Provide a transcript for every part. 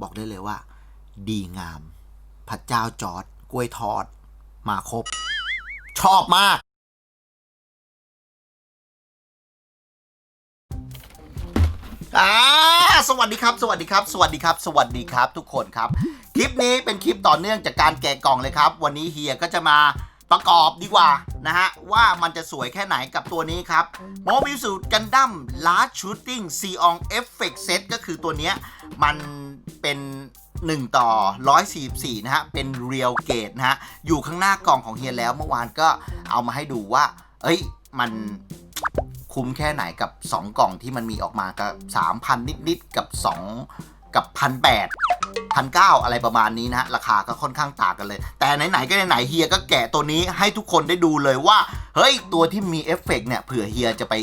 บอกได้เลยว่า ดีงาม พระเจ้าจอดกล้วยทอด มาครบ ชอบมาก อ่า สวัสดีครับ สวัสดีครับ สวัสดีครับ สวัสดีครับ ทุกคนครับ คลิปนี้เป็นคลิปต่อเนื่องจากการแกะกล่องเลยครับ วันนี้เฮียก็จะมา ประกอบดีกว่านะฮะ ว่ามันจะสวยแค่ไหนกับตัวนี้ครับโมบิลสูตกันดั้ม Large Shooting s e o n Effect Set ก็คือตัวเนี้ยมันเป็น1 ต่อ 144 นะฮะ เป็น Real Gate นะฮะ อยู่ข้างหน้ากล่องของเฮียแล้วเมื่อวานก็เอามาให้ดูว่า เอ้ย มันคุ้มแค่ไหนกับ 2 กล่องที่มันมีออกมากับ 3,000 นิด ๆ กับ 2 กับ1,800 1,900อะไรประมาณนี้นะฮะราคาก็ค่อนข้างต่างกันเลย แต่ไหนๆก็ไหนๆเฮียก็แกะตัวนี้ให้ทุกคนได้ดูเลยว่า เฮ้ย ตัวที่มีเอฟเฟกต์เนี่ยเผื่อเฮียจะไป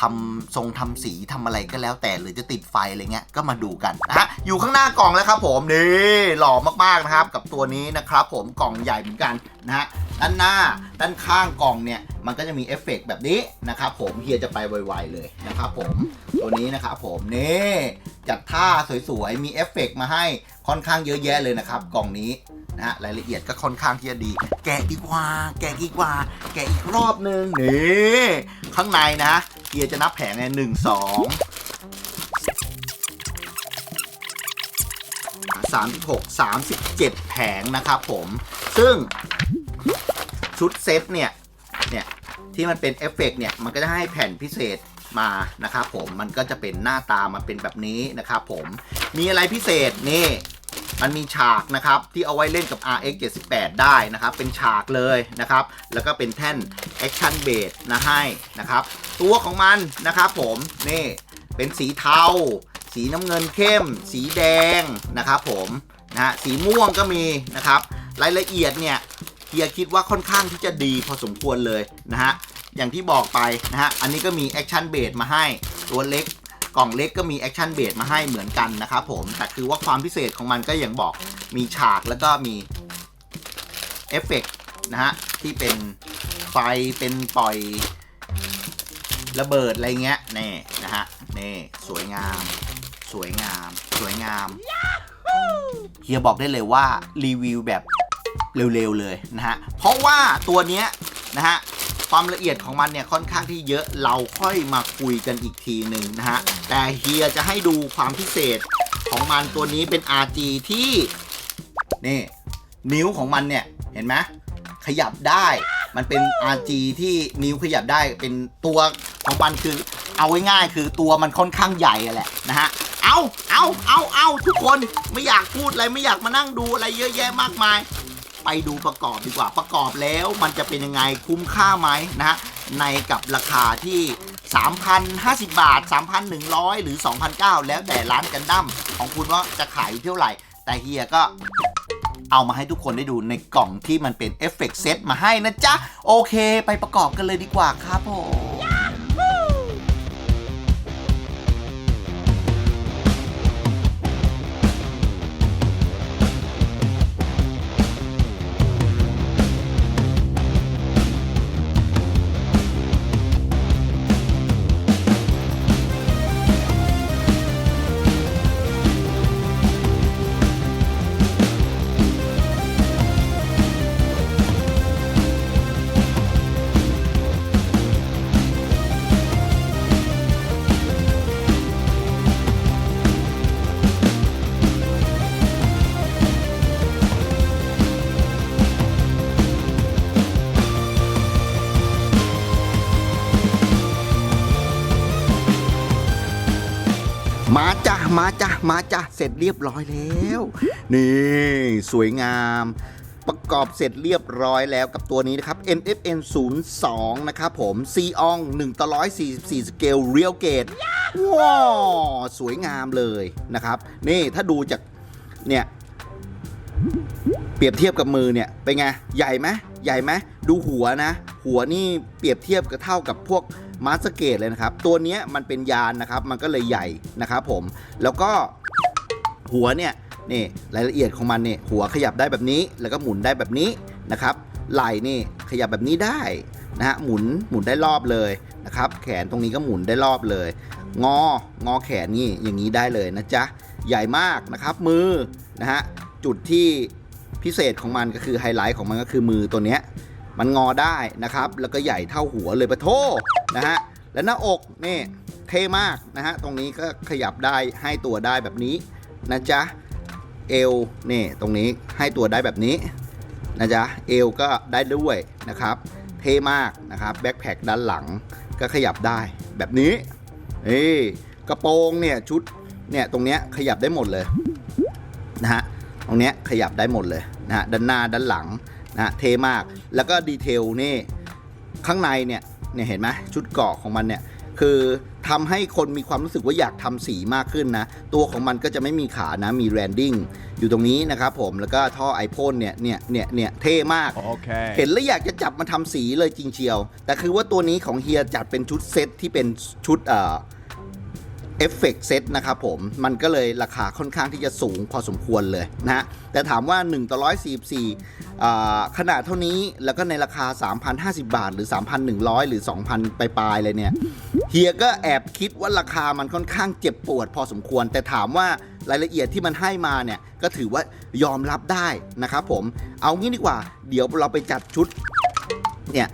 ทำทรงทำสีทำอะไรก็แล้วแต่หรือจะติดไฟอะไรเงี้ยก็มาดูกันนะฮะอยู่ข้างหน้ากล่องแล้วครับผมนี่หล่อมากๆนะครับ กับตัวนี้นะครับผมกล่องใหญ่เหมือนกันนะฮะด้านหน้าด้านข้างกล่องเนี่ยมันก็จะมีเอฟเฟกต์แบบนี้นะครับผมเฮียจะไปไวๆเลยนะครับผมตัวนี้นะครับผมนี่จัดท่าสวยๆ มีเอฟเฟกต์มาให้ค่อนข้างเยอะแยะเลยนะครับ กล่องนี้นะฮะรายละเอียดก็ค่อนข้างที่จะดี แกะดีกว่า แกะดีกว่า แกะอีกรอบนึงนี่ข้างในนะเฮียจะนับแผงในหนึ่งสองสามสิบหกสามสิบเจ็ดแผงนะครับผม ซึ่ง ชุดเซตเนี่ย เนี่ยที่มันเป็นเอฟเฟกต์เนี่ยมันก็จะให้แผ่นพิเศษมานะครับผมมันก็จะเป็นหน้าตามันเป็นแบบนี้นะครับผมมีอะไรพิเศษนี่มันมีฉากนะครับที่เอาไว้เล่นกับ RX 78ได้นะครับเป็นฉากเลยนะครับแล้วก็เป็นแท่น Action b a s นะให้นะครับตัวของมันนะครับผมนี่เป็นสีเทา สีน้ำเงินเข้ม สีแดงนะครับผมนะฮะสีม่วงก็มีนะครับรายละเอียดเนี่ย เฮียคิดว่าค่อนข้างที่จะดีพอสมควรเลยนะฮะอย่างที่บอกไปนะฮะอันนี้ก็มีแอคชั่นเบสมาให้ตัวเล็กกล่องเล็กก็มีแอคชั่นเบสมาให้เหมือนกันนะครับผมแต่คือว่าความพิเศษของมันก็อย่างบอกมีฉากแล้วก็มีเอฟเฟกต์นะฮะที่เป็นไฟเป็นปล่อยระเบิดอะไรเงี้ยนี่นะฮะนี่สวยงาม สวยงาม สวยงามเฮียบอกได้เลยว่ารีวิวแบบ เร็วๆเลยนะฮะ เพราะว่าตัวเนี้ยนะฮะความละเอียดของมันเนี่ยค่อนข้างที่เยอะเราค่อยมาคุยกันอีกทีหนึ่งนะฮะ แต่เฮียจะให้ดูความพิเศษของมันตัวนี้เป็น RG ที่นี่นิ้วของมันเนี่ยเห็นไหมขยับได้ มันเป็น RG ที่นิ้วขยับได้เป็นตัวของมันคือ เอาง่ายๆคือตัวมันค่อนข้างใหญ่แหละนะฮะเอาเอาเอาเอาทุกคนไม่อยากพูดอะไรไม่อยากมานั่งดูอะไรเยอะแยะมากมาย ไปดูประกอบดีกว่าประกอบแล้วมันจะเป็นยังไงคุ้มค่าไหมนะฮะในกับราคาที่ 3,050 บาท 3,100 หรือ 2,900 แล้วแต่ร้านกันดั้มของคุณว่าจะขายเท่าไหร่ แต่เฮียก็เอามาให้ทุกคนได้ดูในกล่องที่มันเป็นเอฟเฟกต์เซตมาให้นะจ๊ะ โอเค ไปประกอบกันเลยดีกว่าครับผม มาจ้ะมาจ้ะเสร็จเรียบร้อยแล้ว นี่ สวยงาม ประกอบเสร็จเรียบร้อยแล้วกับตัวนี้นะครับ NFN 02นะครับผมซีออง1ต่อ144 สเกลเรียลเกตว้าวสวยงามเลยนะครับ นี่ถ้าดูจากเนี่ย เปรียบเทียบกับมือเนี่ย เป็นไง ใหญ่ไหม ใหญ่ไหมดูหัวนะ หัวนี่เปรียบเทียบกับเท่ากับพวกมาสเกตเลยนะครับ ตัวนี้มันเป็นยานนะครับ มันก็เลยใหญ่นะครับผม แล้วก็หัวเนี่ยนี่รายละเอียดของมันเนี่ยหัวขยับได้แบบนี้ แล้วก็หมุนได้แบบนี้นะครับไหล่นี่ขยับแบบนี้ได้นะฮะหมุนหมุนได้รอบเลยนะครับ แขนตรงนี้ก็หมุนได้รอบเลย งองอแขนนี่อย่างนี้ได้เลยนะจ๊ะใหญ่มากนะครับมือนะฮะจุดที่ พิเศษของมันก็คือไฮไลท์ของมันก็คือมือตัวเนี้ยมันงอได้นะครับ แล้วก็ใหญ่เท่าหัวเลยปะโทนะฮะและหน้าอกนี่เท่มากนะฮะตรงนี้ก็ขยับได้ให้ตัวได้แบบนี้นะจ๊ะเอวนี่ตรงนี้ให้ตัวได้แบบนี้นะจ๊ะเอวก็ได้ด้วยนะครับ เท่มากนะครับแบ็คแพคด้านหลังก็ขยับได้แบบนี้เอ้กระโปรงเนี่ยชุดเนี่ยตรงเนี้ยขยับได้หมดเลยนะฮะตรงเนี้ยขยับได้หมดเลย นะฮะด้านหน้าด้านหลังนะฮะเท่มาก แล้วก็ดีเทลนี่ข้างในเนี่ยเนี่ยเห็นไหมชุดเกราะของมันเนี่ยคือทำให้คนมีความรู้สึกว่าอยากทำสีมากขึ้นนะ ตัวของมันก็จะไม่มีขานะมีแรนดิ้งอยู่ตรงนี้นะครับผมแล้วก็ท่อไอพ่นเนี่ยเนี่ยเนี่ยเนี่ยเท่มาก Okay. เห็นแล้วอยากจะจับมาทำสีเลยจริงเชียว แต่คือว่าตัวนี้ของเฮียจัดเป็นชุดเซตที่เป็นชุดเอ่อ เอฟเฟกเซตนะครับผม มันก็เลยราคาค่อนข้างที่จะสูงพอสมควรเลยนะฮะ แต่ถามว่า 1 ต่อ 144อ่าขนาดเท่านี้แล้วก็ในราคา 3,050 บาท หรือ 3,100 หรือ 2,000 ปลายๆเลยเนี่ย เฮียก็แอบคิดว่าราคามันค่อนข้างเจ็บปวดพอสมควร แต่ถามว่ารายละเอียดที่มันให้มาเนี่ย ก็ถือว่ายอมรับได้นะครับผม เอางี้ดีกว่า เดี๋ยวเราไปจัดชุดเนี่ย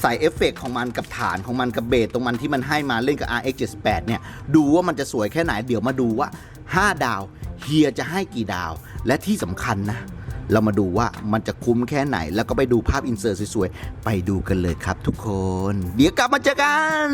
ใส่เอฟเฟกต์ของมันกับฐานของมันกับเบสตรงมันที่มันให้มาเล่นกับ RX 78เนี่ยดูว่ามันจะสวยแค่ไหนเดี๋ยวมาดูว่า 5 ดาวเฮียจะให้กี่ดาว และที่สำคัญนะ เรามาดูว่ามันจะคุ้มแค่ไหน แล้วก็ไปดูภาพอินเสิร์ตสวยๆ ไปดูกันเลยครับทุกคน เดี๋ยวกลับมาเจอกัน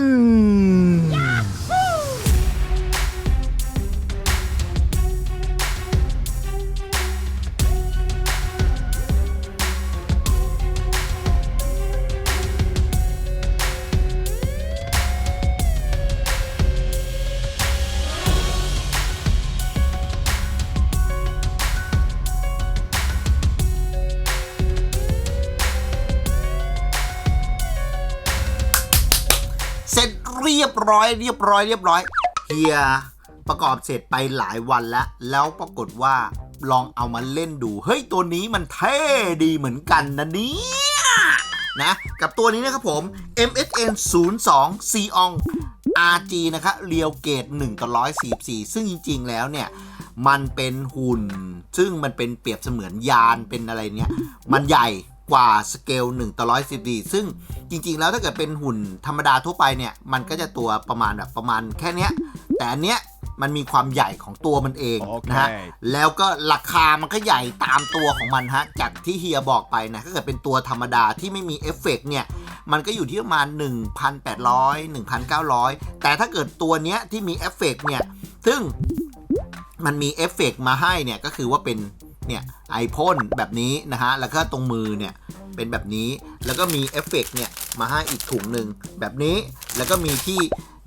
รียบร้อยเรียบร้อยเรียบร้อยเฮียประกอบเสร็จไปหลายวันแล้ว แล้วปรากฏว่าลองเอามาเล่นดู เฮ้ย ตัวนี้มันเท่ดีเหมือนกันนะเนี่ยนะ กับตัวนี้นะครับผม MSN 02 c o n RG นะครับเรียวเกต1ต่อ144 ซึ่งจริง ๆ แล้วเนี่ย มันเป็นหุ่น ซึ่งมันเป็นเปรียบเสมือนยานเป็นอะไรเนี่ย มันใหญ่ กว่าสเกล1ต่อ114 ซึ่งจริงๆ แล้วถ้าเกิดเป็นหุ่นธรรมดาทั่วไปเนี่ย มันก็จะตัวประมาณแบบประมาณแค่เนี้ย แต่อันเนี้ยมันมีความใหญ่ของตัวมันเองโอเคนะฮะ แล้วก็ราคามันก็ใหญ่ตามตัวของมันฮะ จากที่เฮียบอกไปนะ ถ้าเกิดเป็นตัวธรรมดาที่ไม่มีเอฟเฟกต์เนี่ย มันก็อยู่ที่ประมาณ 1,800 1,900 แต่ถ้าเกิดตัวเนี้ยที่มีเอฟเฟกต์เนี่ย ซึ่งมันมีเอฟเฟกต์มาให้เนี่ยก็คือว่าเป็น เนี่ยไอพ่นแบบนี้นะฮะแล้วก็ตรงมือเนี่ยเป็นแบบนี้แล้วก็มีเอฟเฟกต์เนี่ยมาให้อีกถุงหนึ่งแบบนี้แล้วก็มีที่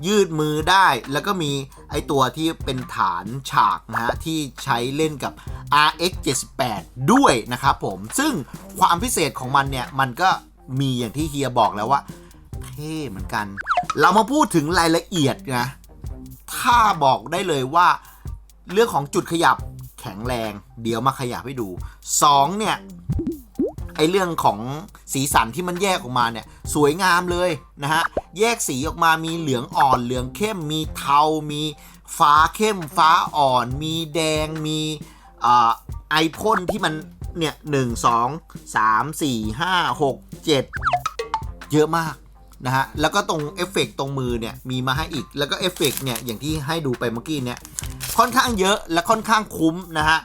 ยืดมือได้ แล้วก็มีไอตัวที่เป็นฐานฉากนะฮะที่ใช้เล่นกับ RX 78ด้วยนะครับผมซึ่งความพิเศษของมันเนี่ยมันก็มีอย่างที่เฮียบอกแล้วว่าเท่เหมือนกัน เรามาพูดถึงรายละเอียดนะถ้าบอกได้เลยว่าเรื่องของจุดขยับ แข็งแรง เดี๋ยวมาขยับให้ดู 2 เนี่ยไอเรื่องของสีสันที่มันแยกออกมาเนี่ยสวยงามเลยนะฮะแยกสีออกมามีเหลืองอ่อนเหลืองเข้ม มีเทา มีฟ้าเข้ม ฟ้าอ่อน มีแดงมีอไอพ่นที่มันเนี่ยหนึ่งสองสามสี่ห้าหกเจ็ดเยอะมากนะฮะแล้วก็ตรงเอฟเฟกต์ตรงมือเนี่ยมีมาให้อีกแล้วก็เอฟเฟกต์เนี่ยอย่างที่ให้ดูไปเมื่อกี้เนี่ย ค่อนข้างเยอะและค่อนข้างคุ้มนะฮะ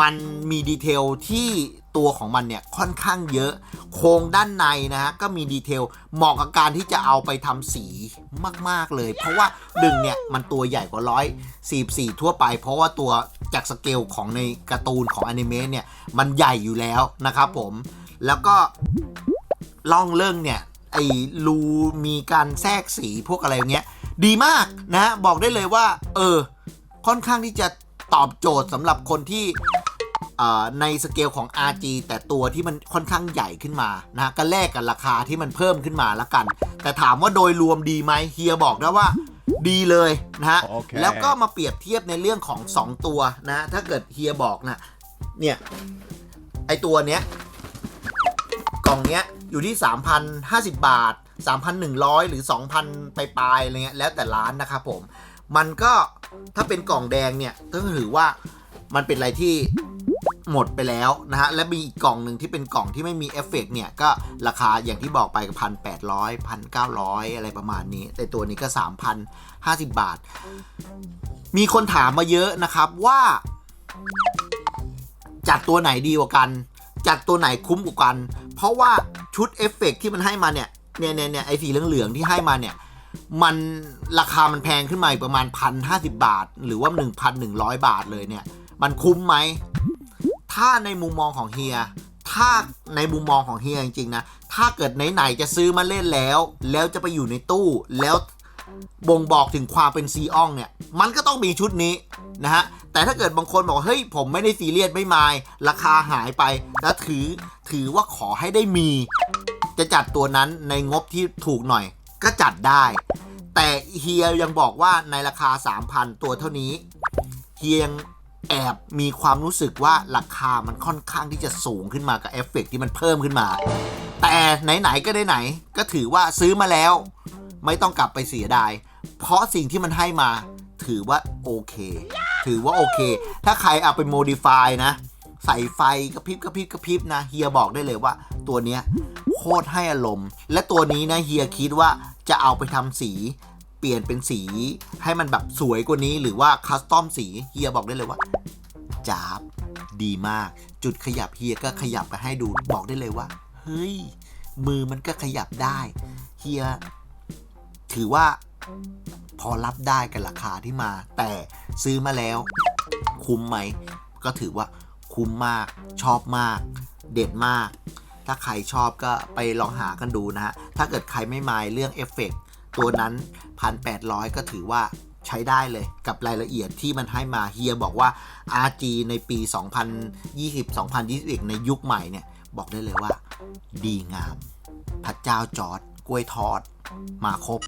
มันมีดีเทลที่ตัวของมันเนี่ยค่อนข้างเยอะ โครงด้านในนะฮะก็มีดีเทลเหมาะกับการที่จะเอาไปทำสีมาก ๆ เลย เพราะว่าหนึ่งเนี่ยมันตัวใหญ่กว่าร้อยสี่สี่ทั่วไป เพราะว่าตัวจากสเกลของในการ์ตูนของอนิเมะเนี่ยมันใหญ่อยู่แล้วนะครับผม แล้วก็ล่องเรื่องเนี่ยไอ้รูมีการแทรกสีพวกอะไรอย่างเงี้ยดีมากนะบอกได้เลยว่า เออ ค่อนข้างที่จะตอบโจทย์สำหรับคนที่เอ่อในสเกลของ RG แต่ตัวที่มันค่อนข้างใหญ่ขึ้นมานะก็แลกกับราคาที่มันเพิ่มขึ้นมาละกัน แต่ถามว่าโดยรวมดีไหมเฮียบอกนะว่าดีเลยนะฮะโอเคแล้วก็มาเปรียบเทียบในเรื่องของ 2 ตัวนะ ถ้าเกิดเฮียบอกนะเนี่ย ไอตัวเนี้ย กล่องเนี้ยอยู่ที่ 3,050 บาท 3,100 หรือ 2,000 ไปปลายๆอะไรเงี้ยแล้วแต่ร้านนะครับผม มันก็ถ้าเป็นกล่องแดงเนี่ยก็ถือว่ามันเป็นอะไรที่หมดไปแล้วนะฮะ และมีอีกกล่องหนึ่งที่เป็นกล่องที่ไม่มีเอฟเฟกต์เนี่ย ก็ราคาอย่างที่บอกไปกับพันแปดร้อยพันเก้าร้อยอะไรประมาณนี้ แต่ตัวนี้ก็สามพันห้าสิบบาท มีคนถามมาเยอะนะครับว่า จัดตัวไหนดีกว่ากัน จัดตัวไหนคุ้มกว่ากัน เพราะว่าชุดเอฟเฟกต์ที่มันให้มาเนี่ยเนี่ยเนี่ยเนี่ยไอสีเหลืองๆที่ให้มาเนี่ย มันราคามันแพงขึ้นมาอีกประมาณพันห้าสิบาท หรือว่าหนึ่งพันหนึ่งร้อยบาทเลยเนี่ย มันคุ้มไหม ถ้าในมุมมองของเฮีย ถ้าในมุมมองของเฮียจริงๆนะ ถ้าเกิดไหนๆจะซื้อมาเล่นแล้ว แล้วจะไปอยู่ในตู้แล้วบ่งบอกถึงความเป็นซีอองเนี่ย มันก็ต้องมีชุดนี้นะฮะ แต่ถ้าเกิดบางคนบอกเฮ้ยผมไม่ได้ซีเรียสไม่มาย ราคาหายไปแล้วถือถือว่าขอให้ได้มี จะจัดตัวนั้นในงบที่ถูกหน่อย ก็จัดได้ แต่เฮียยังบอกว่าในราคา 3,000 ตัวเท่านี้ เฮียยังแอบมีความรู้สึกว่าราคามันค่อนข้างที่จะสูงขึ้นมากับเอฟเฟกต์ที่มันเพิ่มขึ้นมา แต่ไหนๆก็ได้ไหน ก็ถือว่าซื้อมาแล้ว ไม่ต้องกลับไปเสียดาย เพราะสิ่งที่มันให้มาถือว่าโอเค ถือว่าโอเค ถ้าใครเอาไปโมดิฟายนะ ใส่ไฟกระพริบกระพริบกระพริบนะเฮียบอกได้เลยว่า ตัวเนี้ยโคตรให้อารมณ์ และตัวนี้นะเฮียคิดว่าจะเอาไปทำสี เปลี่ยนเป็นสี ให้มันแบบสวยกว่านี้หรือว่าคัสตอมสีเฮียบอกได้เลยว่าจ้าบดีมาก จุดขยับเฮียก็ขยับไปให้ดูบอกได้เลยว่า เฮ้ย มือมันก็ขยับได้เฮียถือว่าพอรับได้กับราคาที่มา แต่ซื้อมาแล้ว คุ้มไหม ก็ถือว่า คุ้มมาก ชอบมาก เด็ดมาก ถ้าใครชอบก็ไปลองหากันดูนะฮะ ถ้าเกิดใครไม่มายเรื่องเอฟเฟกต์ตัวนั้น 1,800 ก็ถือว่าใช้ได้เลยกับรายละเอียดที่มันให้มาเฮียบอกว่า RG ในปี 2020-2021 ในยุคใหม่เนี่ย บอกได้เลยว่า ดีงาม พระเจ้าจอร์ดกล้วยทอด มาครบ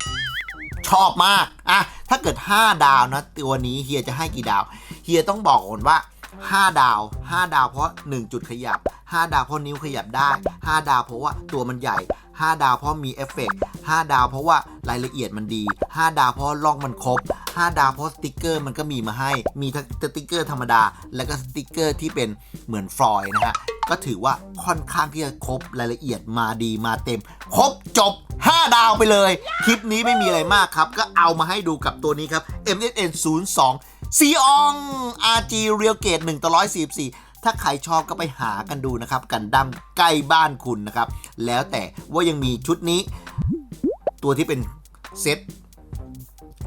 ชอบมาก อะ ถ้าเกิด 5 ดาวนะ ตัวนี้เฮียจะให้กี่ดาว เฮียต้องบอกก่อนว่า 5 ดาว 5 ดาวเพราะ 1 จุดขยับ 5 ดาวเพราะนิ้วขยับได้ 5 ดาวเพราะว่าตัวมันใหญ่ 5 ดาวเพราะมีเอฟเฟกต์5ดาวเพราะว่ารายละเอียดมันดี 5 ดาวเพราะล่องมันครบ 5 ดาวเพราะสติกเกอร์มันก็มีมาให้ มีทั้งสติกเกอร์ธรรมดา แล้วก็สติกเกอร์ที่เป็นเหมือนฟลอยนะฮะ ก็ถือว่าค่อนข้างที่จะครบรายละเอียดมาดีมาเต็ม ครบจบ 5 ดาวไปเลย คลิปนี้ไม่มีอะไรมากครับ ก็เอามาให้ดูกับตัวนี้ครับ MSN 02 ซีออง RG Real Gate 1ต่อ144 ถ้าใครชอบก็ไปหากันดูนะครับ กันดั้มใกล้บ้านคุณนะครับ แล้วแต่ว่ายังมีชุดนี้ ตัวที่เป็นเซต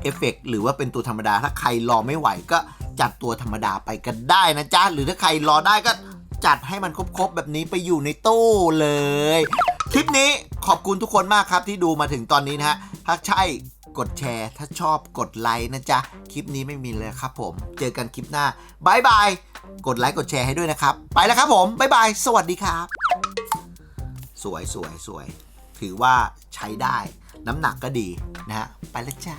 เอฟเฟกหรือว่าเป็นตัวธรรมดา ถ้าใครรอไม่ไหวก็จัดตัวธรรมดาไปก็ได้นะจ๊ะ หรือถ้าใครรอได้ก็จัดให้มันครบๆ แบบนี้ไปอยู่ในตู้เลย คลิปนี้ขอบคุณทุกคนมากครับที่ดูมาถึงตอนนี้นะฮะ ถ้าใช่ กดแชร์ ถ้าชอบกดไลค์นะจ๊ะ คลิปนี้ไม่มีเลยครับผม เจอกันคลิปหน้าบายบาย กดไลค์กดแชร์ให้ด้วยนะครับ ไปแล้วครับผมบายบาย สวัสดีครับ สวยสวยสวย ถือว่าใช้ได้ น้ำหนักก็ดีนะฮะ ไปแล้วจ้า